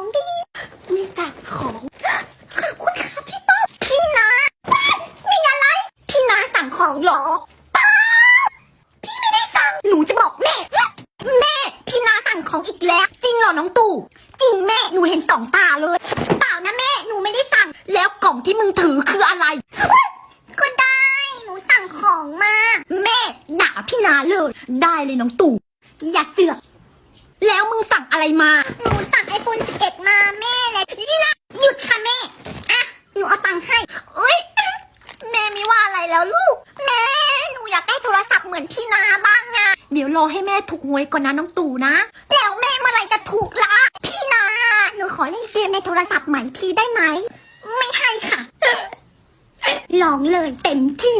องดี มีแต่ของ ขอบคุณค่ะพี่ป้าพี่นาป้มีอะไร พี่นาสั่งของหรอป้าพี่ไม่ได้สั่ง หนูจะบอกแม่ แม่ พี่นาสั่งของอีกแล้ว จริงเหรอน้องตู่ จริงแม่ หนูเห็นสองตาเลย เปล่านะแม่ หนูไม่ได้สั่ง แล้วกล่องที่มึงถือคืออะไร ก็ได้ หนูสั่งของมา แม่ด่าพี่นาเลย ได้เลยน้องตู่ อย่าเสือกแล้วมึงสั่งอะไรมา หนูสั่งไอโฟ แล้วลูก แม่หนูอยากได้โทรศัพท์เหมือนพี่นาบ้างอะเดี๋ยวรอให้แม่ถูกหวยก่อนนะน้องตู่นะ แล้วแม่เมื่อไหรจะถูกละพี่นา หนูขอเล่นเกมในโทรศัพท์ใหม่พี่ได้ไหม ไม่ให้ค่ะ ลองเลยเต็มที่